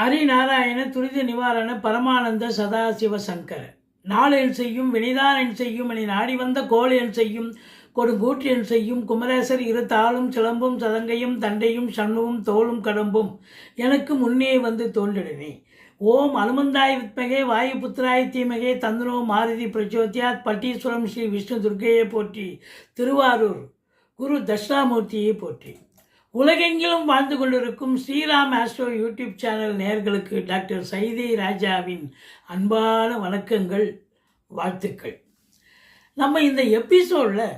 ஹரிநாராயண துரித நிவாரண பரமானந்த சதாசிவ சங்கர. நாளென் செய்யும் வினிதாரன் செய்யும் என நாடி வந்த கோளென் செய்யும் கொடுங்கூற்றியன் செய்யும் குமரேசர் இரு தாளும் சிலம்பும் சதங்கையும் தண்டையும் சண்முகம் தோளும் கடம்பும் எனக்கு முன்னே வந்து தோன்றினே ஓம் அனுமந்தாய் வித்மகே வாயுபுத்திராய் தீமகே தந்தனோ மாருதி பிரச்சோத்யாத் பட்டீஸ்வரம் ஸ்ரீ விஷ்ணு துர்க்கையை போற்றி திருவாரூர் குரு தட்சிணாமூர்த்தியை போற்றி. உலகெங்கிலும் வாழ்ந்து கொண்டிருக்கும் ஸ்ரீராம் ஆஸ்ட்ரோ யூடியூப் சேனல் நேர்களுக்கு டாக்டர் சைதை ராஜாவின் அன்பான வணக்கங்கள் வாழ்த்துக்கள். நம்ம இந்த எபிசோடில்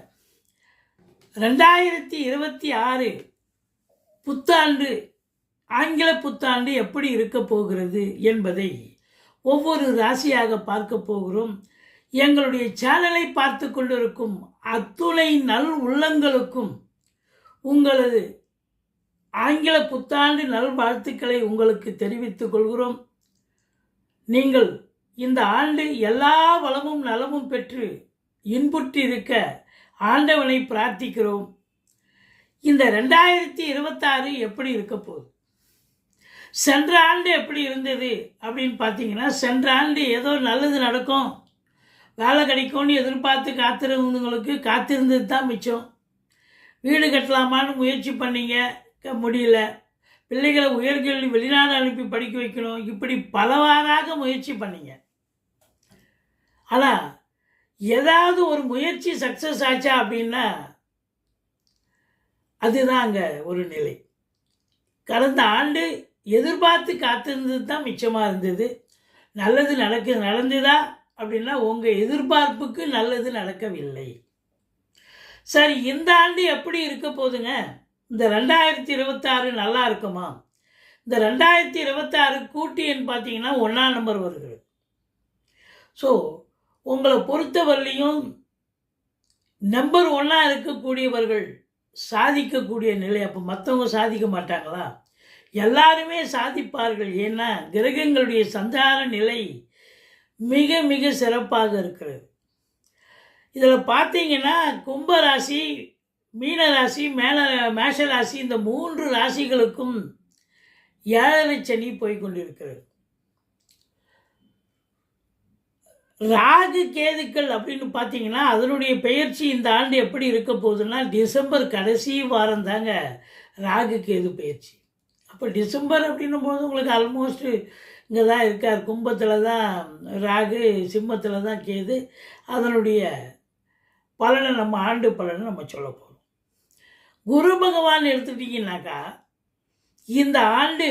ரெண்டாயிரத்தி இருபத்தி ஆறு புத்தாண்டு ஆங்கில புத்தாண்டு எப்படி இருக்க போகிறது என்பதை ஒவ்வொரு ராசியாக பார்க்க போகிறோம். எங்களுடைய சேனலை பார்த்து கொண்டிருக்கும் அத்துணை நல் உள்ளங்களுக்கும் உங்களது ஆங்கில புத்தாண்டு நல்வாழ்த்துக்களை உங்களுக்கு தெரிவித்துக் கொள்கிறோம். நீங்கள் இந்த ஆண்டு எல்லா வளமும் நலமும் பெற்று இன்புற்றிருக்க ஆண்டவனை பிரார்த்திக்கிறோம். இந்த ரெண்டாயிரத்தி இருபத்தாறு எப்படி இருக்க போகுது? சென்ற ஆண்டு எப்படி இருந்தது அப்படின்னு பார்த்தீங்கன்னா சென்ற ஆண்டு ஏதோ நல்லது நடக்கும். வேலை கிடைக்கும்னு எதிர்பார்த்து காத்திருந்தவங்களுக்கு காத்திருந்தது தான் மிச்சம். வீடு கட்டலாமான்னு முயற்சி பண்ணீங்க. முடியல. பிள்ளைகளை உயர்கல்வி வெளிநாடு அனுப்பி படிக்க வைக்கணும். இப்படி பலவாறாக முயற்சி பண்ணிங்க. ஆனால் ஏதாவது ஒரு முயற்சி சக்ஸஸ் ஆச்சா அப்படின்னா அதுதான் அங்கே ஒரு நிலை. கடந்த ஆண்டு எதிர்பார்த்து காத்திருந்தது தான் மிச்சமாக இருந்தது. நல்லது நடக்க நடந்ததா அப்படின்னா உங்கள் எதிர்பார்ப்புக்கு நல்லது நடக்கவில்லை. சரி இந்த ஆண்டு எப்படி இருக்க போகுதுங்க இந்த ரெண்டாயிரத்தி இருபத்தாறு நல்லா இருக்குமா இந்த ரெண்டாயிரத்தி இருபத்தாறு கூட்டின்னு பார்த்தீங்கன்னா ஒன்றாம் நம்பர் வருகிறது ஸோ உங்களை பொறுத்தவரையிலையும் நம்பர் ஒன்னாக இருக்கக்கூடியவர்கள் சாதிக்கக்கூடிய நிலை அப்போ மற்றவங்க சாதிக்க மாட்டாங்களா? எல்லாருமே சாதிப்பார்கள். ஏன்னா கிரகங்களுடைய சஞ்சார நிலை மிக மிக சிறப்பாக இருக்கிறது. இதில் பார்த்தீங்கன்னா கும்பராசி மீன ராசி மேல மேஷ ராசி இந்த மூன்று ராசிகளுக்கும் ஏழரை சனி போய்கொண்டிருக்கிறது ராகு கேதுக்கள் அப்படின்னு பார்த்தீங்கன்னா அதனுடைய பெயர்ச்சி இந்த ஆண்டு எப்படி இருக்க போகுதுன்னா டிசம்பர் கடைசி வாரம் தாங்க ராகு கேது பயிற்சி அப்போ டிசம்பர் அப்படின்னும் போது உங்களுக்கு ஆல்மோஸ்ட் இங்கே தான் இருக்கார். கும்பத்தில் தான் ராகு சிம்மத்தில் தான் கேது. அதனுடைய பலனை நம்ம ஆண்டு பலனை நம்ம சொல்ல போகிறோம் குரு பகவான் எடுத்துட்டிங்கனாக்கா இந்த ஆண்டு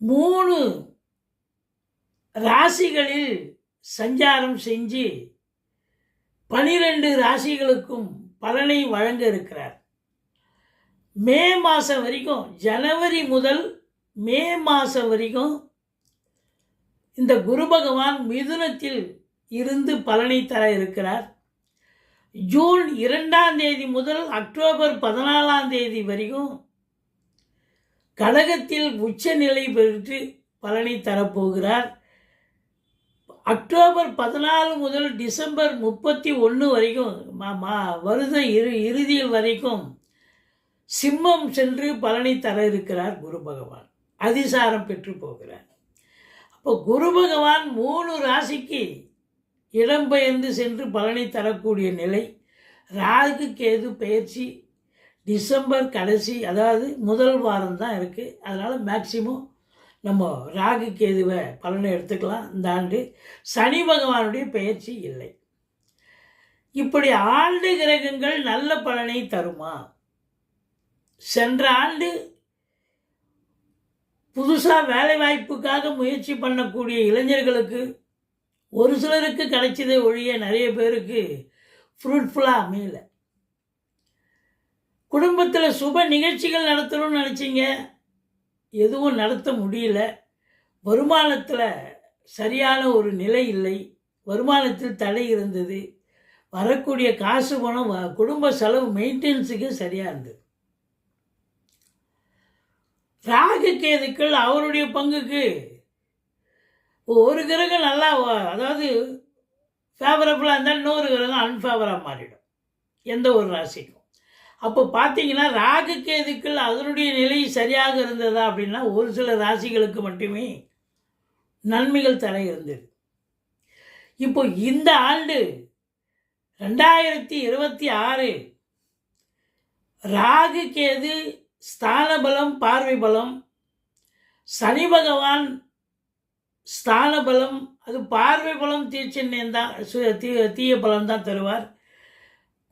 மூணு ராசிகளில் சஞ்சாரம் செஞ்சு பனிரெண்டு ராசிகளுக்கும் பலனை வழங்க இருக்கிறார். மே மாதம் வரைக்கும் ஜனவரி முதல் மே மாதம் வரைக்கும் இந்த குரு பகவான் மிதுனத்தில் இருந்து பலனை தர இருக்கிறார். ஜூன் இரண்டாம் தேதி முதல் அக்டோபர் பதினாலாம் தேதி வரைக்கும் கடகத்தில் உச்சநிலை பெற்று பலனை தரப்போகிறார். அக்டோபர் பதினாலு முதல் டிசம்பர் முப்பத்தி ஒன்று வரைக்கும் மா- மா- வருட இறுதியில் வரைக்கும் சிம்மம் சென்று பலனை தர இருக்கிறார் குரு பகவான். அதிசாரம் பெற்று போகிறார். அப்போ குரு பகவான் மூணு ராசிக்கு இடம்பெயர்ந்து சென்று பலனை தரக்கூடிய நிலை. ராகு கேது பயிற்சி டிசம்பர் கடைசி அதாவது முதல் வாரம் தான் இருக்குது அதனால் மேக்சிமம் நம்ம ராகு கேதுவை பலனை எடுத்துக்கலாம். இந்த ஆண்டு சனி பகவானுடைய பயிற்சி இல்லை. இப்படி ஆண்டு கிரகங்கள் நல்ல பலனை தருமா? சென்ற ஆண்டு புதுசாக வேலைவாய்ப்புக்காக முயற்சி பண்ணக்கூடிய இளைஞர்களுக்கு ஒரு சிலருக்கு கிடைச்சதே ஒழிய நிறைய பேருக்கு ஃப்ரூட்ஃபுல்லாக அமையல. குடும்பத்தில் சுப நிகழ்ச்சிகள் நடத்தணும்னு நினச்சிங்க? எதுவும் நடத்த முடியல. வருமானத்தில் சரியான ஒரு நிலை இல்லை. வருமானத்தில் தடை இருந்தது. வரக்கூடிய காசு பணம் வ- குடும்ப செலவு மெயின்டெனன்ஸுக்கு சரியாக இருந்தது. ராகு கேதுக்கள் அவருடைய பங்குக்கு ஒரு கிரகம் நல்லா அதாவது ஃபேவரபுளாக இருந்தால் இன்னொரு கிரகம் அன்ஃபேவராக மாறிடும். எந்த ஒரு ராசிக்கும். அப்போ பார்த்தீங்கன்னா ராகு கேதுக்கள் அதனுடைய நிலை சரியாக இருந்ததா அப்படின்னா ஒரு சில ராசிகளுக்கு மட்டுமே நன்மைகள் தர இருந்தது. இப்போ இந்த ஆண்டு ரெண்டாயிரத்தி இருபத்தி ஆறு ராகு கேது ஸ்தான பலம் பார்வை பலம் சனி பகவான் ஸ்தான பலம் அது பார்வை பலம் தீச்சென்னையும் தான் சு- தீ தீய பலம் தான் தருவார்.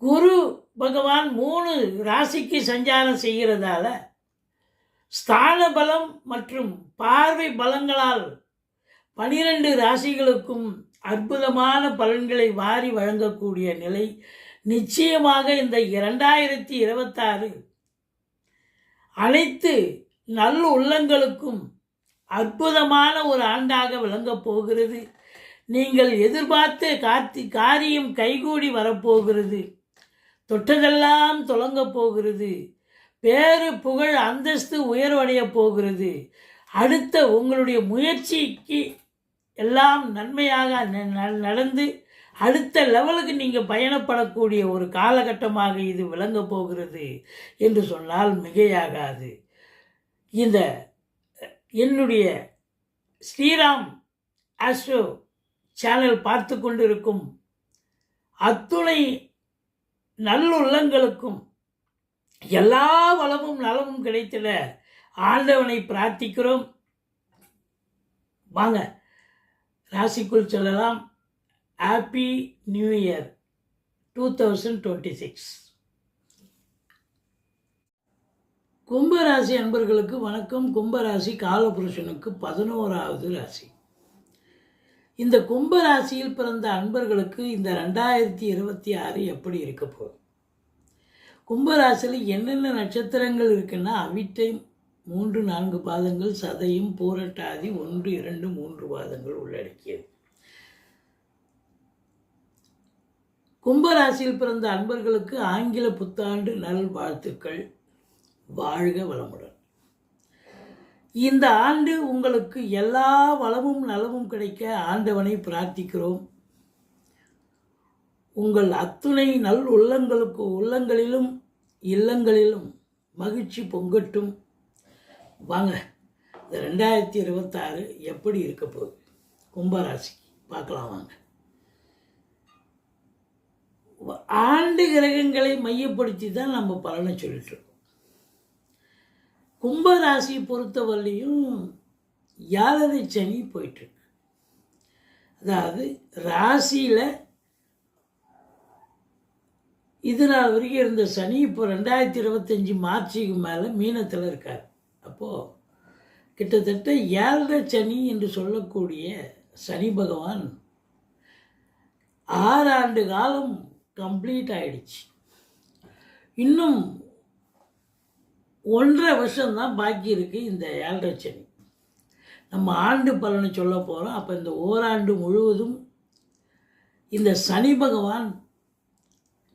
குரு பகவான் மூணு ராசிக்கு சஞ்சாரம் செய்கிறதால ஸ்தான பலம் மற்றும் பார்வை பலங்களால் பனிரெண்டு ராசிகளுக்கும் அற்புதமான பலன்களை வாரி வழங்கக்கூடிய நிலை நிச்சயமாக இந்த இரண்டாயிரத்தி இருபத்தாறு அனைத்து நல்ல உள்ளங்களுக்கும் அற்புதமான ஒரு ஆண்டாக விளங்கப் போகிறது. நீங்கள் எதிர்பார்த்த கார்த்தி காரியம் கைகூடி வரப்போகிறது. தொட்டதெல்லாம் தொடங்கப் போகிறது. பேரு புகழ் அந்தஸ்து உயர்வடையப் போகிறது. அடுத்த உங்களுடைய முயற்சிக்கு எல்லாம் நன்மையாக ந- ந- நடந்து அடுத்த லெவலுக்கு நீங்கள் பயணப்படக்கூடிய ஒரு காலகட்டமாக இது விளங்கப் போகிறது என்று சொன்னால் மிகையாகாது. இந்த என்னுடைய ஸ்ரீராம் ஆஸ்ட்ரோ சேனல் பார்த்து கொண்டிருக்கும் அத்துணை நல்லுள்ளங்களுக்கும் எல்லா வளமும் நலமும் கிடைத்திட ஆண்டவனை பிரார்த்திக்கிறோம். வாங்க ராசிக்குள் சொல்லலாம். Happy new year two thousand twenty six கும்பராசி அன்பர்களுக்கு வணக்கம். கும்பராசி காலபுருஷனுக்கு பதினோராவது ராசி. இந்த கும்பராசியில் பிறந்த அன்பர்களுக்கு இந்த ரெண்டாயிரத்தி இருபத்தி ஆறு எப்படி இருக்க போகுது? கும்பராசியில் என்னென்ன நட்சத்திரங்கள் இருக்குன்னா அவிட்டை மூன்று நான்கு பாதங்கள் சதையும் பூரட்டாதி ஒன்று இரண்டு மூன்று பாதங்கள் உள்ளடக்கியது. கும்பராசியில் பிறந்த அன்பர்களுக்கு ஆங்கில புத்தாண்டு நல் வாழ்த்துக்கள் வாழ்க வளமுடன். இந்த ஆண்டு உங்களுக்கு எல்லா வளமும் நலமும் கிடைக்க ஆண்டவனை பிரார்த்திக்கிறோம். உங்கள் அத்துணை நல் உள்ளங்களுக்கு உள்ளங்களிலும் இல்லங்களிலும் மகிழ்ச்சி பொங்கட்டும். வாங்க இந்த ரெண்டாயிரத்தி இருபத்தாறு எப்படி இருக்க போகுது? கும்பராசிக்கு பார்க்கலாம் வாங்க. ஆண்டு கிரகங்களை மையப்படுத்தி தான் நம்ம பலனை சொல்லிட்டுருக்கோம் கும்பராசியை கும்பராசி பொறுத்தவரையிலையும் யாழரை சனி போயிட்டுருக்கு. அதாவது ராசியில் இது நாள் வரைக்கும் இருந்த சனி இப்போ ரெண்டாயிரத்தி இருபத்தஞ்சி மார்ச்சுக்கு மேலே மீனத்தில் இருக்கார். அப்போது கிட்டத்தட்ட ஏழரை சனி என்று சொல்லக்கூடிய சனி பகவான் ஆறு ஆண்டு காலம் கம்ப்ளீட் ஆயிடுச்சு. இன்னும் ஒன்றரை வருஷம்தான் பாக்கி இருக்குது இந்த ஏழரை சனி. நம்ம ஆண்டு பலனை சொல்ல போகிறோம் அப்போ இந்த ஓராண்டு முழுவதும் இந்த சனி பகவான்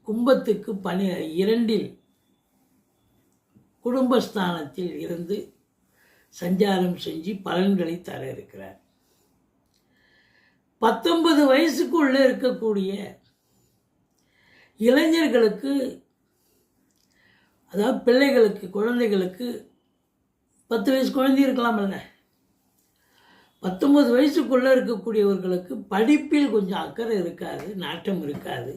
கும்பத்துக்கு பனி இரண்டில் குடும்பஸ்தானத்தில் இருந்து சஞ்சாரம் செஞ்சு பலன்களை தர இருக்கிறார். பத்தொன்பது வயசுக்குள்ளே இருக்கக்கூடிய இளைஞர்களுக்கு அதாவது பிள்ளைகளுக்கு குழந்தைகளுக்கு பத்து வயசு குழந்தை இருக்கலாம்ல பத்தொம்பது வயசுக்குள்ளே இருக்கக்கூடியவர்களுக்கு படிப்பில் கொஞ்சம் அக்கறை இருக்காது நாட்டம் இருக்காது.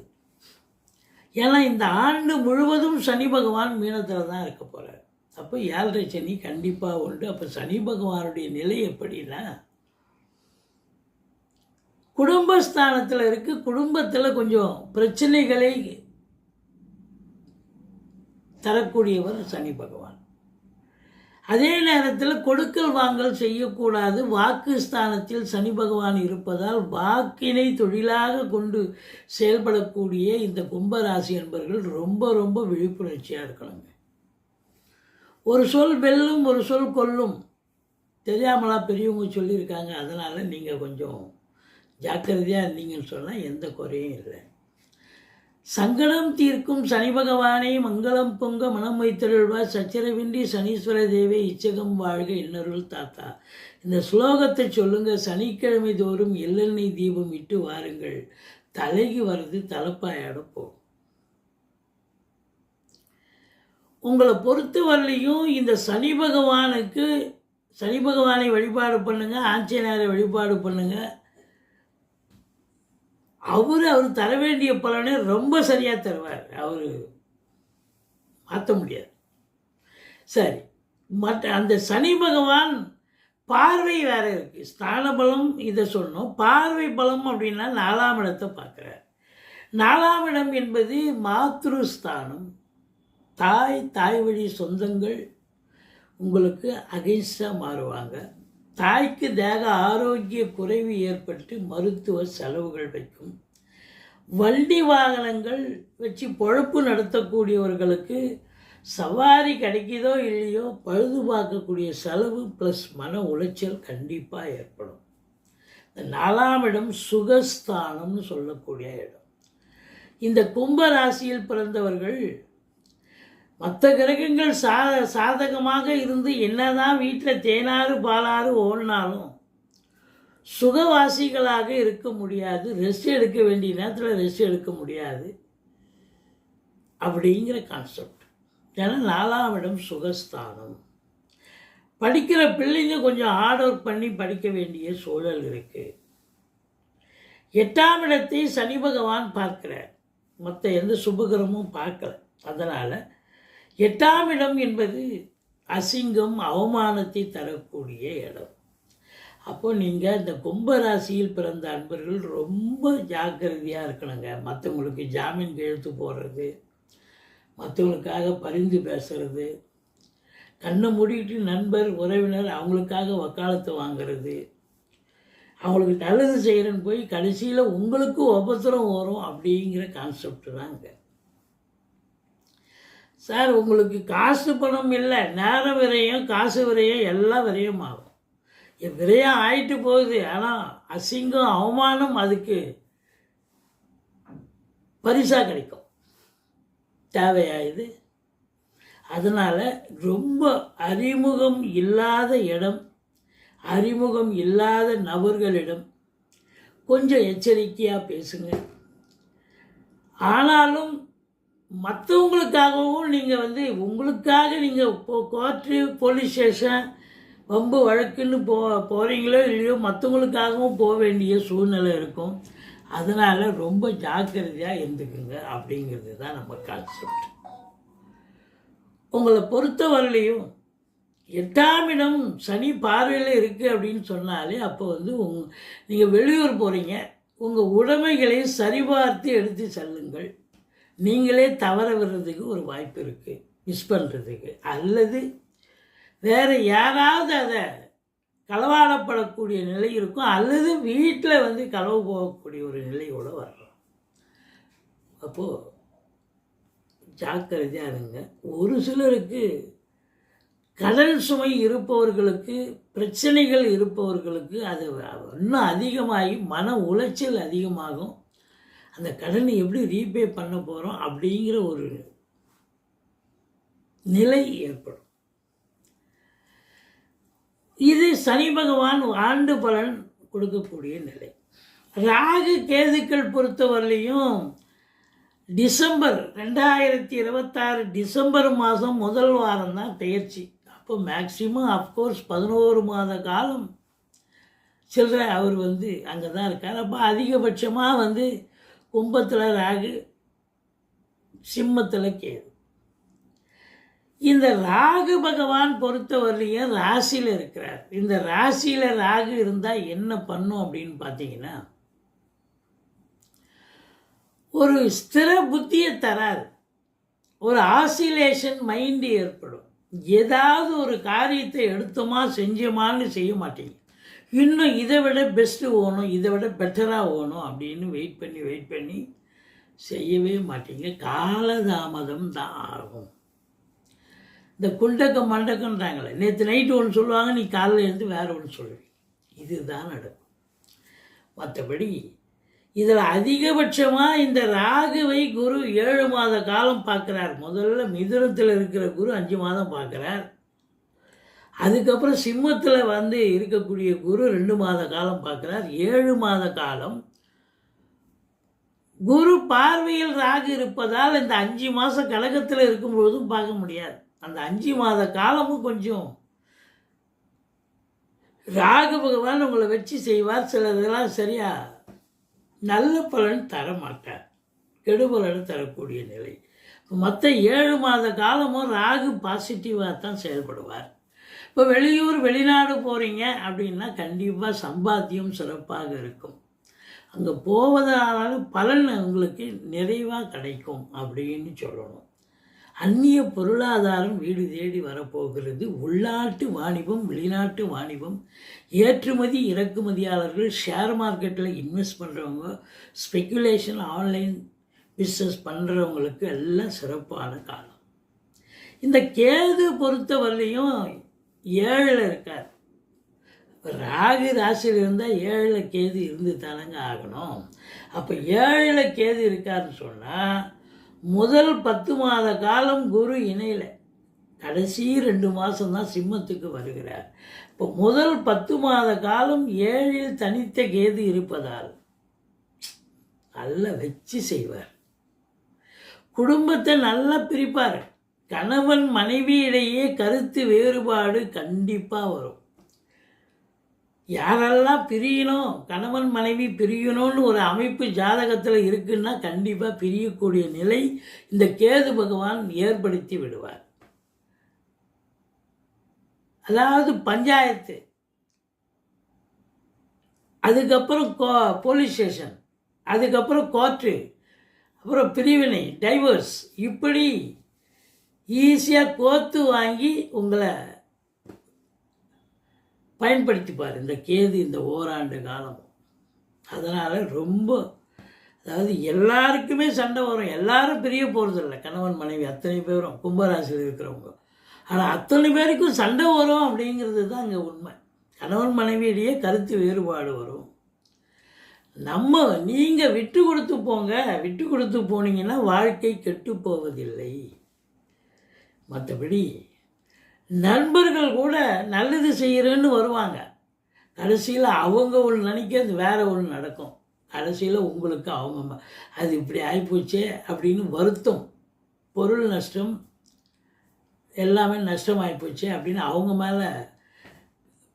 ஏன்னா இந்த ஆண்டு முழுவதும் சனி பகவான் மீனத்தில் தான் இருக்க போகிறார் அப்போ ஏழரை சனி கண்டிப்பாக உண்டு. அப்போ சனி பகவானுடைய நிலை எப்படின்னா குடும்பஸ்தானத்தில் இருக்குது குடும்பத்தில் கொஞ்சம் பிரச்சனைகளை தரக்கூடியவர் சனி பகவான். அதே நேரத்தில் கொடுக்கல் வாங்கல் செய்யக்கூடாது. வாக்கு ஸ்தானத்தில் சனி பகவான் இருப்பதால் வாக்கினை தொழிலாக கொண்டு செயல்படக்கூடிய இந்த கும்பராசி என்பர்கள் ரொம்ப ரொம்ப விழிப்புணர்ச்சியாக இருக்கணுங்க. ஒரு சொல் வெல்லும் ஒரு சொல் கொல்லும். தெரியாமலா பெரியவங்க சொல்லியிருக்காங்க. அதனால் நீங்கள் கொஞ்சம் ஜாக்கிரதையாக இருந்தீங்கன்னு சொன்னால் எந்த குறையும் இல்லை. சங்கடம் தீர்க்கும் சனி பகவானே மங்களம் பொங்க மனம் வைத்தருள்வார் சச்சரவின்றி சனீஸ்வர தேவே இச்சகம் வாழ்க இன்னருள் தாத்தா. இந்த ஸ்லோகத்தை சொல்லுங்க. சனிக்கிழமை தோறும் எள்ளெண்ணெய் தீபம் இட்டு வாருங்கள். தலைக்கு வர்றது தலைப்பாயோட போகும் உங்களை பொறுத்த வரலையும் இந்த சனி பகவானுக்கு சனி பகவானை வழிபாடு பண்ணுங்கள் ஆஞ்சநேயரை வழிபாடு பண்ணுங்கள் அவர் அவர் தர வேண்டிய பலனை ரொம்ப சரியாக தருவார். அவர் மாற்ற முடியாது. சரி. மற்ற அந்த சனி பகவான் பார்வை வேற இருக்கு. ஸ்தான பலம் இதை சொன்னோம் பார்வை பலம் அப்படின்னா நாலாம் இடத்தை பார்க்குறார். நாலாம் இடம் என்பது மாத்ருஸ்தானம். தாய் தாய் வழி சொந்தங்கள் உங்களுக்கு அகைன்ஸ்டாக மாறுவாங்க. தாய்க்கு தேக ஆரோக்கிய குறைவு ஏற்பட்டு மருத்துவ செலவுகள் வைக்கும். வண்டி வாகனங்கள் வச்சு பொழப்பு நடத்தக்கூடியவர்களுக்கு சவாரி கிடைக்குதோ இல்லையோ பழுது பார்க்கக்கூடிய செலவு ப்ளஸ் மன உளைச்சல் கண்டிப்பாக ஏற்படும். இந்த நாலாம் இடம் சுகஸ்தானம்னு சொல்லக்கூடிய இடம். இந்த கும்ப ராசியில் பிறந்தவர்கள் மற்ற கிரகங்கள் சா சாதகமாக இருந்து என்னதான் வீட்டில் தேனாறு பாலாறு ஓடினாலும் சுகவாசிகளாக இருக்க முடியாது. ரெஸ்ட் எடுக்க வேண்டிய நேரத்தில் ரெஸ்ட் எடுக்க முடியாது. அப்படிங்கிற கான்செப்ட் ஏன்னா நாலாம் இடம் சுகஸ்தானம். படிக்கிற பிள்ளைங்க கொஞ்சம் ஹார்ட் ஒர்க் பண்ணி படிக்க வேண்டிய சூழல் இருக்குது எட்டாம் இடத்தை சனி பகவான் பார்க்கிறார். மற்ற எந்த சுபகிரமும் பார்க்கல. அதனால் எட்டாம் இடம் என்பது அசிங்கம் அவமானத்தை தரக்கூடிய இடம். அப்போ நீங்கள் இந்த கும்ப ராசியில் பிறந்த அன்பர்கள் ரொம்ப ஜாக்கிரதையாக இருக்கணுங்க. மற்றவங்களுக்கு ஜாமீன் கையெழுத்து போடுறது மற்றவங்களுக்காக பரிந்து பேசுறது கண்ணை மூடிட்டு நண்பர் உறவினர் அவங்களுக்காக வக்காலத்து வாங்குறது. அவங்களுக்கு நல்லது செய்கிறேன்னு போய் கடைசியில் உங்களுக்கும் உபத்திரம் வரும் அப்படிங்கிற கான்செப்ட் தாங்க. சார் உங்களுக்கு காசு பணம் இல்லை. நேரம் விரையும் காசு விரையும் எல்லா விரையும் ஆகும். என் ஆயிட்டு போகுது. ஆனால் அசிங்கம் அவமானம் அதுக்கு பரிசாக கிடைக்கும். தேவையா இது அதனால் ரொம்ப அறிமுகம் இல்லாத இடம் அறிமுகம் இல்லாத நபர்களிடம் கொஞ்சம் எச்சரிக்கையாக பேசுங்க. ஆனாலும் மற்றவங்களுக்காகவும் நீங்கள் வந்து உங்களுக்காக நீங்கள் இப்போ கோர்ட்டு போலீஸ் ஸ்டேஷன் வம்பு வழக்குன்னு போ போகிறீங்களோ இல்லையோ மற்றவங்களுக்காகவும் போக வேண்டிய சூழ்நிலை இருக்கும். அதனால் ரொம்ப ஜாக்கிரதையாக இருந்துக்குங்க அப்படிங்கிறது தான் நம்ம கான்செப்ட் உங்களை பொறுத்தவரையிலையும் எட்டாம் இடம் சனி பார்வையில் இருக்குது அப்படின்னு சொன்னாலே அப்போ வந்து உங் நீங்கள் வெளியூர் போகிறீங்க உங்கள் உடைமைகளை சரிபார்த்து எடுத்து செல்லுங்கள். நீங்களே தவற விடுறதுக்கு ஒரு வாய்ப்பு இருக்குது மிஸ் பண்ணுறதுக்கு அல்லது வேறு யாராவது அதை களவாடப்படக்கூடிய நிலை இருக்கும் அல்லது வீட்டில் வந்து களவு போகக்கூடிய ஒரு நிலையோடு வரலாம் அப்போது ஜாக்கிரதையாக இருங்க. ஒரு சிலருக்கு கடன் சுமை இருப்பவர்களுக்கு பிரச்சனைகள் இருப்பவர்களுக்கு அது இன்னும் அதிகமாகி மன உளைச்சல் அதிகமாகும். அந்த கடனை எப்படி ரீபே பண்ண போகிறோம் அப்படிங்கிற ஒரு நிலை ஏற்படும். இது சனி பகவான் ஆண்டு பலன் கொடுக்கக்கூடிய நிலை. ராகு கேதுக்கள் பொறுத்தவரையிலையும் டிசம்பர் ரெண்டாயிரத்தி இருபத்தாறு டிசம்பர் மாதம் முதல் வாரம் தான் பயிற்சி அப்போ மேக்சிமம் அஃப்கோர்ஸ் பதினோரு மாத காலம். சில்லற அவர் வந்து அங்கே தான் இருக்கார். அப்போ அதிகபட்சமாக வந்து கும்பத்தில் ராகு சிம்மத்தில் கேது. இந்த ராகு பகவான் பொறுத்தவரையிலையும் ராசியில் இருக்கிறார். இந்த ராசியில் ராகு இருந்தால் என்ன பண்ணும் அப்படின்னு பார்த்தீங்கன்னா ஒரு ஸ்திர புத்தியை தராது. ஒரு ஆசிலேஷன் மைண்டு ஏற்படும். ஏதாவது ஒரு காரியத்தை எடுத்தோமா செஞ்சோமான்னு செய்ய மாட்டீங்க. இன்னும் இதை விட பெஸ்ட்டு ஓணும் இதை விட பெட்டராக ஓணும் அப்படின்னு வெயிட் பண்ணி வெயிட் பண்ணி செய்யவே மாட்டீங்க. காலதாமதம் தான் ஆகும். இந்த குண்டக்கம் மண்டக்கம்ன்றாங்களே நேற்று நைட்டு ஒன்று சொல்லுவாங்க நீ காலையில் இருந்து வேறு ஒன்று சொல்லுவீங்க இதுதான் நடக்கும். மற்றபடி இதில் அதிகபட்சமாக இந்த ராகுவை குரு ஏழு மாத காலம் பார்க்குறார். முதல்ல மிதுனத்தில் இருக்கிற குரு அஞ்சு மாதம் பார்க்குறார். அதுக்கப்புறம் சிம்மத்தில் வந்து இருக்கக்கூடிய குரு ரெண்டு மாத காலம் பார்க்குறார். ஏழு மாத காலம். குரு பார்வையில் ராகு இருப்பதால் இந்த அஞ்சு மாதம் கழகத்தில் இருக்கும்பொழுதும் பார்க்க முடியாது. அந்த அஞ்சு மாத காலமும் கொஞ்சம் ராகு பகவான் உங்களை வச்சு செய்வார். சிலதெல்லாம் சரியா நல்ல பலன் தர மாட்டார். கெடுபலன் தரக்கூடிய நிலை. மற்ற ஏழு மாத காலமும் ராகு பாசிட்டிவாக தான் செயல்படுவார். இப்போ வெளியூர் வெளிநாடு போகிறீங்க அப்படின்னா கண்டிப்பாக சம்பாத்தியம் சிறப்பாக இருக்கும். அங்கே போவதால பலன் உங்களுக்கு நிறைவாக கிடைக்கும் அப்படின்னு சொல்லணும். அந்நிய பொருளாதாரம் வீடு தேடி வரப்போகிறது. உள்நாட்டு வாணிபம் வெளிநாட்டு வாணிபம் ஏற்றுமதி இறக்குமதியாளர்கள் ஷேர் மார்க்கெட்டில் இன்வெஸ்ட் பண்ணுறவங்க ஸ்பெக்குலேஷன் ஆன்லைன் பிஸ்னஸ் பண்ணுறவங்களுக்கு எல்லாம் சிறப்பான காலம். இந்த கேது பொறுத்தவரையிலையும் ஏழில் இருக்கார். ராகு ராசியில் இருந்தால் ஏழில் கேது இருந்து தானங்க ஆகணும். அப்போ ஏழில் கேது இருக்காருன்னு சொன்னால் முதல் பத்து மாத காலம் குரு இணையில். கடைசி ரெண்டு மாதம் தான் சிம்மத்துக்கு வருகிறார். இப்போ முதல் பத்து மாத காலம் ஏழில் தனித்த கேது இருப்பதால் நல்லா வச்சு செய்வார். குடும்பத்தை நல்லா பிரிப்பார். கணவன் மனைவியிடையே கருத்து வேறுபாடு கண்டிப்பாக வரும். யாரெல்லாம் பிரியணும் கணவன் மனைவி பிரியணும்னு ஒரு அமைப்பு ஜாதகத்தில் இருக்குன்னா கண்டிப்பாக பிரியக்கூடிய நிலை இந்த கேது பகவான் ஏற்படுத்தி விடுவார். அதாவது பஞ்சாயத்து. அதுக்கப்புறம் கோ போலீஸ் ஸ்டேஷன் அதுக்கப்புறம் கோர்ட்டு அப்புறம் பிரிவினை டைவர்ஸ் இப்படி ஈஸியாக கோத்து வாங்கி உங்களை பயன்படுத்திப்பார். இந்த கேது இந்த ஓராண்டு காலம். அதனால் ரொம்ப அதாவது எல்லாருக்குமே சண்டை வரும். எல்லாரும் பிரிய போகிறதில்ல கணவன் மனைவி அத்தனை பேரும் கும்பராசியில் இருக்கிறவங்க. ஆனால் அத்தனை பேருக்கும் சண்டை வரும் அப்படிங்கிறது தான் அங்கே உண்மை. கணவன் மனைவியிடையே கருத்து வேறுபாடு வரும். நம்ம நீங்கள் விட்டு கொடுத்து போங்க. விட்டு கொடுத்து போனீங்கன்னா வாழ்க்கை கெட்டு போவதில்லை. மற்றபடி நண்பர்கள் கூட நல்லது செய்கிறேன்னு வருவாங்க. கடைசியில் அவங்க ஒன்று நினைக்கிறது வேற ஒன்று நடக்கும். கடைசியில் உங்களுக்கு அவங்க அது இப்படி ஆகிப்போச்சே அப்படின்னு வருத்தம் பொருள் நஷ்டம் எல்லாமே நஷ்டம் ஆகிப்போச்சே அப்படின்னு அவங்க மேலே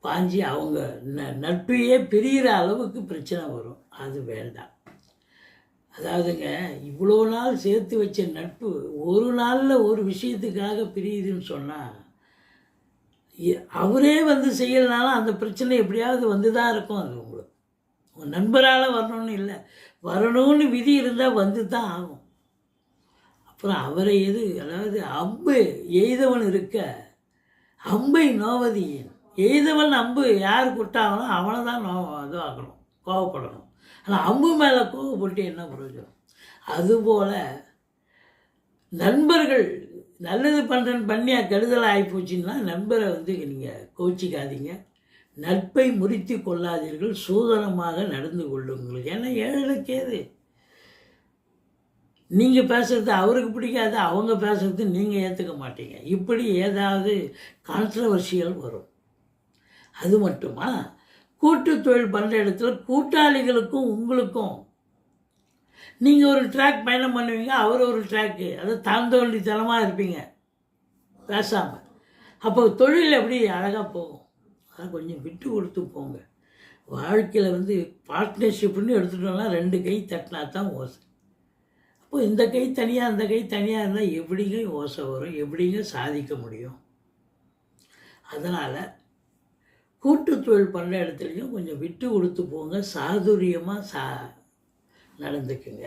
பாஞ்சி அவங்க ந நட்பையே பிரிகிற அளவுக்கு பிரச்சனை வரும். அது வேண்டாம். அதாவதுங்க இவ்வளோ நாள் சேர்த்து வச்ச நட்பு ஒரு நாளில் ஒரு விஷயத்துக்காக பிரியுதுன்னு சொன்னால் அவரே வந்து செய்யலனாலும் அந்த பிரச்சனை எப்படியாவது வந்து தான் இருக்கும். அது உங்களுக்கு உங்கள் நண்பரால் வரணும்னு இல்லை. வரணும்னு விதி இருந்தால் வந்து தான் ஆகும். அப்புறம் அவரை எது அதாவது அம்பு எய்தவன் இருக்க அம்பை நோவதி எய்தவன் அம்பு யார் கொட்டாங்களோ அவனை தான் நோ இதுவாக்கணும். கோவப்படணும். ஆனால் அம்பு மேலே கோவப்பட்டு என்ன பிரயோஜனம்? அதுபோல் நண்பர்கள் நல்லது பண்ணுறேன்னு பண்ணி கெடுதலாக ஆகிப்போச்சுன்னா நண்பரை வந்து நீங்கள் கோச்சிக்காதீங்க நட்பை முறித்து கொள்ளாதீர்கள். சூதனமாக நடந்து கொள்ளுங்கள். ஏன்னா ஏழை கேது நீங்கள் பேசுகிறது அவருக்கு பிடிக்காது அவங்க பேசுகிறது நீங்கள் ஏற்றுக்க மாட்டீங்க. இப்படி ஏதாவது கான்ட்ரவர்ஷியல் வரும். அது மட்டுமா? கூட்டு தொழில் பண்ணுற இடத்துல கூட்டாளிகளுக்கும் உங்களுக்கும். நீங்கள் ஒரு ட்ராக் பயணம் பண்ணுவீங்க அவர் ஒரு ட்ராக்கு அது தாழ்ந்தோண்டித்தனமாக இருப்பீங்க. பேசாமல் அப்போ தொழில் எப்படி அழகாக போகும்? அதை கொஞ்சம் விட்டு கொடுத்து போங்க. வாழ்க்கையில் வந்து பார்ட்னர்ஷிப்னு எடுத்துட்டோம்னா ரெண்டு கை தட்டினா தான் ஓசை. அப்போ இந்த கை தனியாக அந்த கை தனியாக இருந்தால் எப்படிங்க ஓசை வரும்? எப்படிங்க சாதிக்க முடியும்? அதனால் கூட்டு தொழில் பண்ணுற இடத்துலையும் கொஞ்சம் விட்டு கொடுத்து போங்க சாதுரியமாக சா நடந்துக்குங்க.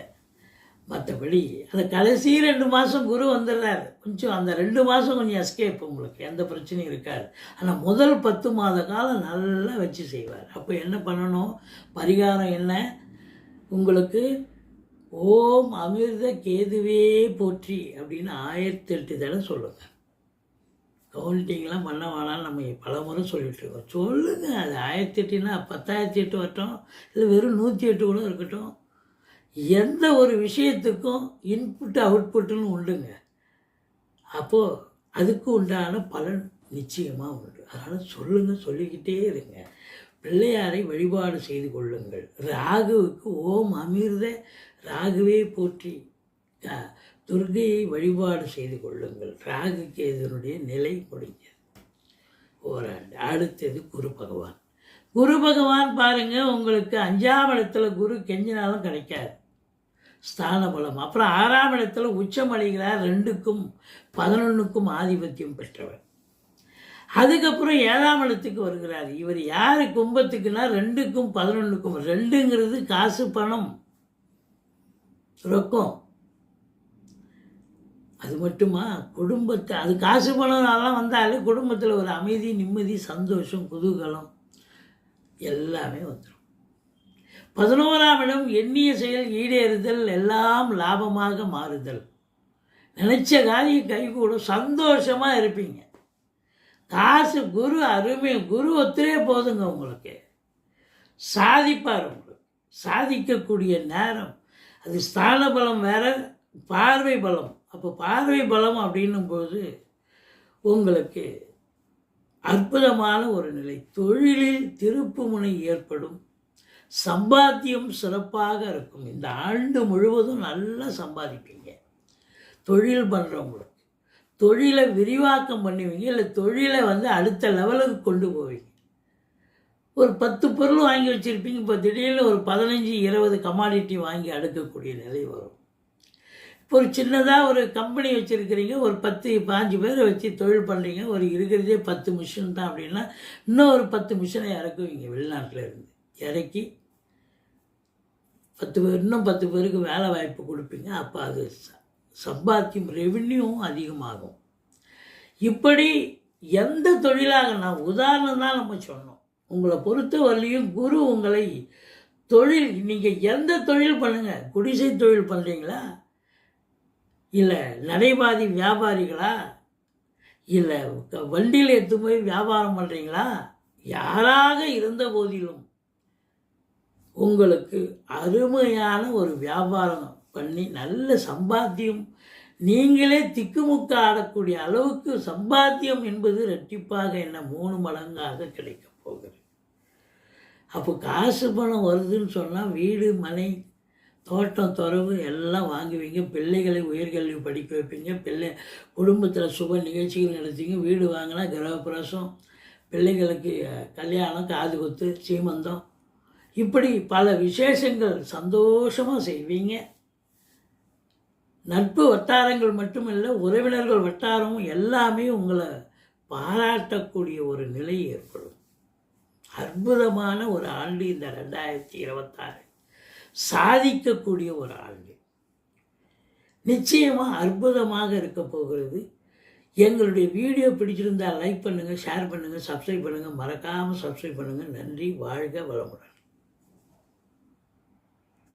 மற்றபடி அந்த கடைசி ரெண்டு மாதம் குரு வந்துடுறாரு கொஞ்சம் அந்த ரெண்டு மாதம் கொஞ்சம் எஸ்கேப் உங்களுக்கு எந்த பிரச்சனையும் இருக்காது. ஆனால் முதல் பத்து மாத காலம் நல்லா வச்சு செய்வார். அப்போ என்ன பண்ணணும்? பரிகாரம் என்ன? உங்களுக்கு ஓம் அமிர்த கேதுவே போற்றி அப்படின்னு ஆயிரத்தி எட்டு தடவை சொல்லுங்கள் கவுண்டிங்லாம் பண்ண வேணாம்னு நம்ம பல முறை சொல்லிட்டு இருக்கோம் சொல்லுங்கள் அது ஆயிரத்தி எட்டுனா பத்தாயிரத்தி எட்டு வரட்டும் இல்லை வெறும் நூற்றி எட்டு கூட இருக்கட்டும். எந்த ஒரு விஷயத்துக்கும் இன்புட் அவுட்புட்டுன்னு உண்டுங்க. அப்போது அதுக்கு உண்டான பலன் நிச்சயமாக உண்டு. அதனால் சொல்லுங்கள் சொல்லிக்கிட்டே இருங்க. பிள்ளையாரை வழிபாடு செய்து கொள்ளுங்கள். ராகுவுக்கு ஓம் அமிர்த ராகுவே போற்றி. துர்கையை வழிபாடு செய்து கொள்ளுங்கள். ராகு கேதனுடைய நிலை முடிஞ்சது. ஓராண்டு அடுத்தது குரு பகவான். குரு பகவான் பாருங்க உங்களுக்கு அஞ்சாம் இடத்துல குரு கெஞ்சினாலும் கிடைக்காது. ஸ்தான பலம் அப்புறம் ஆறாம் இடத்துல உச்சமடைகிறார் ரெண்டுக்கும் பதினொன்றுக்கும் ஆதிபத்தியம் பெற்றவர். அதுக்கப்புறம் ஏழாம் இடத்துக்கு வருகிறார். இவர் யார்? கும்பத்துக்குன்னா ரெண்டுக்கும் பதினொன்றுக்கும் ரெண்டுங்கிறது காசு பணம். ரொக்கம். அது மட்டுமா? குடும்பத்தை அது காசு பணம் அதெல்லாம் வந்தாலே குடும்பத்தில் ஒரு அமைதி நிம்மதி சந்தோஷம் குதூகலம் எல்லாமே வந்துடும் பதினோராம் இடம் எண்ணிய செயல் ஈடேறுதல் எல்லாம் லாபமாக மாறுதல். நினச்ச காரியம் கைகூடும் சந்தோஷமாக இருப்பீங்க. காசு குரு அருமை குரு ஒத்துரே போதுங்க உங்களுக்கு. சாதிப்பார் உங்களுக்கு. சாதிக்கக்கூடிய நேரம். அது ஸ்தான பலம் வேற பார்வை பலம். அப்போ பார்வை பலம் அப்படின்னும் போது உங்களுக்கு அற்புதமான ஒரு நிலை. தொழிலில் திருப்பு முனை ஏற்படும். சம்பாத்தியம் சிறப்பாக இருக்கும். இந்த ஆண்டு முழுவதும் நல்லா சம்பாதிப்பீங்க. தொழில் பண்ணுறவங்களுக்கு தொழிலை விரிவாக்கம் பண்ணுவீங்க. இல்லை தொழிலை வந்து அடுத்த லெவலுக்கு கொண்டு போவீங்க. ஒரு பத்து பொருள் வாங்கி வச்சுருப்பீங்க. இப்போ திடீர்னு ஒரு பதினஞ்சு இருபது கமாடிட்டி வாங்கி அடுக்கக்கூடிய நிலை வரும். ஒரு சின்னதாக ஒரு கம்பெனி வச்சுருக்கிறீங்க ஒரு பத்து பாஞ்சு பேர் வச்சு தொழில் பண்ணுறீங்க ஒரு இருக்கிறதே பத்து மிஷின் தான் அப்படின்னா இன்னும் ஒரு பத்து மிஷினை இறக்குவீங்க வெளிநாட்டில் இருந்து. இறக்கி பத்து பேர் இன்னும் பத்து பேருக்கு வேலை வாய்ப்பு கொடுப்பீங்க அப்போ அது ச- சம்பாத்தியம் ரெவென்யூவும் அதிகமாகும். இப்படி எந்த தொழிலாக நான் உதாரணம் தான் நம்ம சொன்னோம். உங்களை பொறுத்த வரலையும் குரு உங்களை தொழில் நீங்கள் எந்த தொழில் பண்ணுங்கள் குடிசை தொழில் பண்ணுறீங்களா இல்லை நடைபாதி வியாபாரிகளா? இல்லை வண்டியில் எடுத்து போய் வியாபாரம் பண்ணுறீங்களா யாராக இருந்த போதிலும் உங்களுக்கு அருமையான ஒரு வியாபாரம் பண்ணி நல்ல சம்பாத்தியம் நீங்களே திக்குமுக்க ஆடக்கூடிய அளவுக்கு சம்பாத்தியம் என்பது ரெட்டிப்பாக என்ன மூணு மடங்காக கிடைக்கப் போகிறது. அப்போ காசு பணம் வருதுன்னு சொன்னால் வீடு மனை தோட்டம் துறவு எல்லாம் வாங்குவீங்க. பிள்ளைகளை உயர்கல்வி படிக்க வைப்பீங்க. பிள்ளை குடும்பத்தில் சுப நிகழ்ச்சிகள் நடத்திங்க வீடு வாங்கினா கிரகப்பிரசம் பிள்ளைகளுக்கு கல்யாணம் காது குத்து சீமந்தம். இப்படி பல விசேஷங்கள் சந்தோஷமாக செய்வீங்க. நட்பு வட்டாரங்கள் மட்டுமில்லை உறவினர்கள் வட்டாரமும் எல்லாமே உங்களை பாராட்டக்கூடிய ஒரு நிலை ஏற்படும். அற்புதமான ஒரு ஆண்டு இந்த ரெண்டாயிரத்தி இருபத்தாறு. சாதிக்கக்கூடிய ஒரு ஆளுங்க. நிச்சயமாக அற்புதமாக இருக்க போகிறது. எங்களுடைய வீடியோ பிடிச்சிருந்தால் லைக் பண்ணுங்கள் ஷேர் பண்ணுங்கள் சப்ஸ்கிரைப் பண்ணுங்கள் மறக்காமல் சப்ஸ்கிரைப் பண்ணுங்கள் நன்றி வாழ்க வளமுடன்.